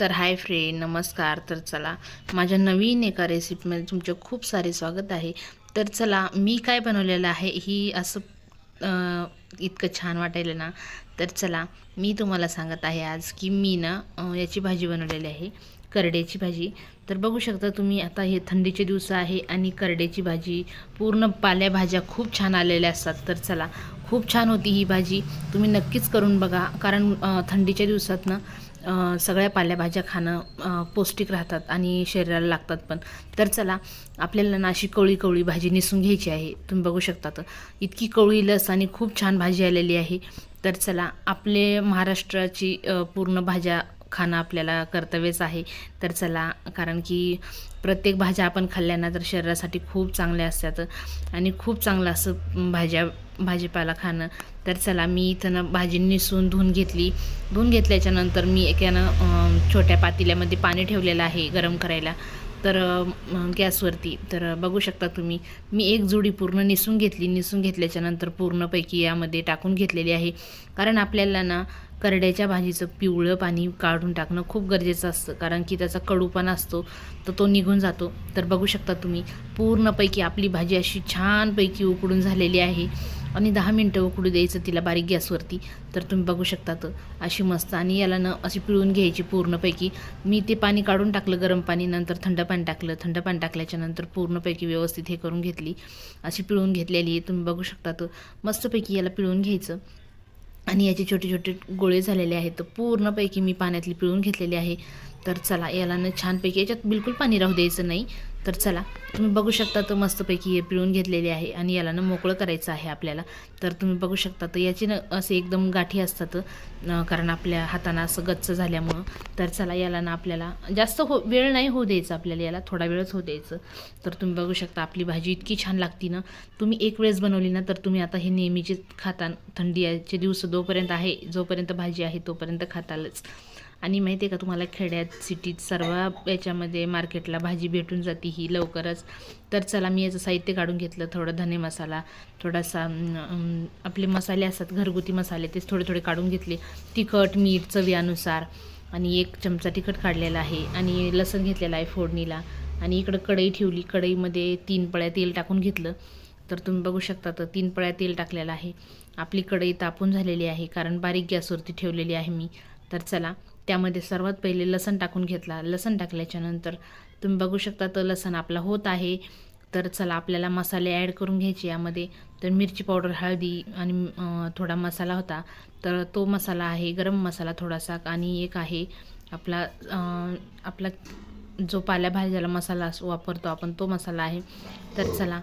तर hi friend नमस्कार. तर चला माझ्या नवीन एका रेसिपीमध्ये तुमचे खूप सारे स्वागत आहे. तर चला मी काय बनवलेलं आहे ही असं इतकं छान वाटायला ना. तर चला मी तुम्हाला सांगत आहे आज की मी ना याची भाजी बनवलेली आहे. करड्याची भाजी. तर बघू शकता तुम्ही आता हे थंडीचे दिवस आहे आणि करड्याची भाजी पूर्ण पाल्याभाज्या खूप छान आलेल्या असतात. तर चला खूप छान होती ही भाजी. तुम्ही नक्कीच करून बघा कारण थंडीच्या दिवसात ना सगळ्या पालेभाज्या खाणं पौष्टिक राहतात आणि शरीराला लागतात पण. तर चला आपल्याला ना अशी कवळी कवळी भाजी नेसून घ्यायची आहे. तुम्ही बघू शकता तर इतकी कवळी लस आणि खूप छान भाजी आलेली आहे. तर चला आपले महाराष्ट्राची पूर्ण भाज्या खाणं आपल्याला कर्तव्यच आहे. तर चला कारण की प्रत्येक भाज्या आपण खाल्ल्याना तर शरीरासाठी खूप चांगल्या असतात आणि खूप चांगलं असं भाज्या भाजीपाला खाणं. तर चला मी इथं ना भाजी निसून धुवून घेतली. धुवून घेतल्याच्यानंतर मी एकानं छोट्या पातेल्यामध्ये पाणी ठेवलेलं आहे गरम करायला. तर गॅसवरती. तर बघू शकता तुम्ही मी एक जोडी पूर्ण निसून घेतली. निसून घेतल्याच्यानंतर पूर्णपैकी यामध्ये टाकून घेतलेली आहे. कारण आपल्याला ना करड्याच्या भाजीचं पिवळं पाणी काढून टाकणं खूप गरजेचं असतं. कारण की त्याचा कडूपणा असतो तर तो निघून जातो. तर बघू शकता तुम्ही पूर्णपैकी आपली भाजी अशी छानपैकी उकडून झालेली आहे. आणि दहा मिनटं उकडू द्यायचं तिला बारीक गॅसवरती. तर तुम्ही बघू शकता तर अशी मस्त आणि याला न अशी पिळून घ्यायची पूर्णपैकी. मी ते पाणी काढून टाकलं गरम पाणी नंतर थंड पाणी टाकलं. थंड पाणी टाकल्याच्या नंतर पूर्णपैकी व्यवस्थित हे करून घेतली. अशी पिळून घेतलेली आहे तुम्ही बघू शकता तर मस्तपैकी याला पिळून घ्यायचं. आणि याचे छोटे छोटे गोळे झालेले आहेत. तर पूर्णपैकी मी पाण्यातली पिळून घेतलेली आहे. तर चला याला ना छानपैकी याच्यात बिलकुल पाणी राहू द्यायचं नाही. तर चला तुम्ही बघू शकता तर मस्तपैकी हे पिळून घेतलेले आहे आणि याला ना मोकळं करायचं आहे आपल्याला. तर तुम्ही बघू शकता तर याची ना असे एकदम गाठी असतात कारण आपल्या हाताना असं गच्च झाल्यामुळं. तर चला याला ना आपल्याला जास्त हो वेळ नाही होऊ द्यायचं आपल्याला याला थोडा वेळच होऊ द्यायचं. तर तुम्ही बघू शकता आपली भाजी इतकी छान लागती ना. तुम्ही एक वेळेस बनवली ना तर तुम्ही आता हे नेहमीचे खाता. थंडी याचे दिवस जोपर्यंत आहे जोपर्यंत भाजी आहे तोपर्यंत खातालच. आणि माहिती आहे का तुम्हाला खेड्यात सिटीत सर्व याच्यामध्ये मार्केटला भाजी भेटून जाते ही लवकरच. तर चला मी याचं साहित्य काढून घेतलं थोडं धने मसाला थोडासा आपले मसाले असतात घरगुती मसाले तेच थोडे थोडे काढून घेतले. तिखट मीठ चवीनुसार आणि एक चमचा तिखट काढलेला आहे. आणि लसण घेतलेला आहे फोडणीला. आणि इकडं कढई ठेवली कढईमध्ये तीन पळ्या तेल टाकून घेतलं. तर तुम्ही बघू शकता तर तीन पळ्या तेल टाकलेलं आहे. आपली कढई तापून झालेली आहे कारण बारीक गॅसवरती ठेवलेली आहे मी. तर चला त्यामध्ये सर्वात पहिले लसण टाकून घेतला. लसण टाकल्याच्यानंतर तुम्ही बघू शकता तर लसण आपला होत आहे. तर चला आपल्याला मसाले ॲड करून घ्यायचे यामध्ये. तर मिरची पावडर हळदी आणि थोडा मसाला होता. तर तो मसाला आहे गरम मसाला थोडासा आणि एक आहे आपला आपला जो पाल्याभाज्याला मसाला वापरतो आपण तो मसाला आहे. तर चला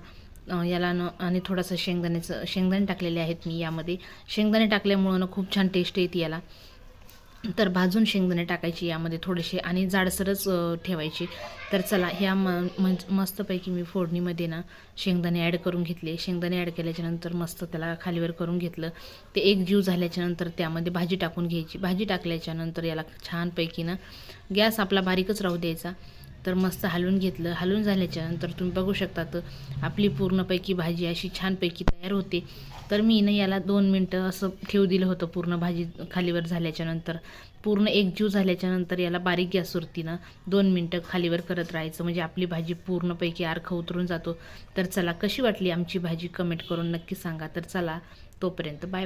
याला न आणि थोडंसं शेंगदाण्याचं शेंगदाणे टाकलेले आहेत मी यामध्ये. शेंगदाणे टाकल्यामुळं ना खूप छान टेस्ट येते याला. तर भाजून शेंगदाणे टाकायची यामध्ये थोडेसे आणि जाडसरच ठेवायची. तर चला ह्या म म्हणजे मस्तपैकी मी फोडणीमध्ये ना शेंगदाणे ॲड करून घेतले. शेंगदाणे ॲड केल्याच्यानंतर मस्त त्याला खालीवर करून घेतलं. ते एक जीव झाल्याच्यानंतर त्यामध्ये भाजी टाकून घ्यायची. भाजी टाकल्याच्यानंतर याला छानपैकी ना गॅस आपला बारीकच राहू द्यायचा. तर मस्त हलवून घेतलं. हलवून झाल्याच्यानंतर तुम्ही बघू शकता तर आपली पूर्णपैकी भाजी अशी छानपैकी तयार होते. तर मी ना याला दोन मिनटं असं ठेवू दिलं होतं पूर्ण भाजी खालीवर झाल्याच्यानंतर. पूर्ण एकजीव झाल्याच्यानंतर याला बारीक गॅसवरतीनं दोन मिनटं खालीवर करत राहायचं. म्हणजे आपली भाजी पूर्णपैकी अर्ख उतरून जातो. तर चला कशी वाटली आमची भाजी? कमेंट करून नक्की सांगा. तर चला तोपर्यंत बाय बाय.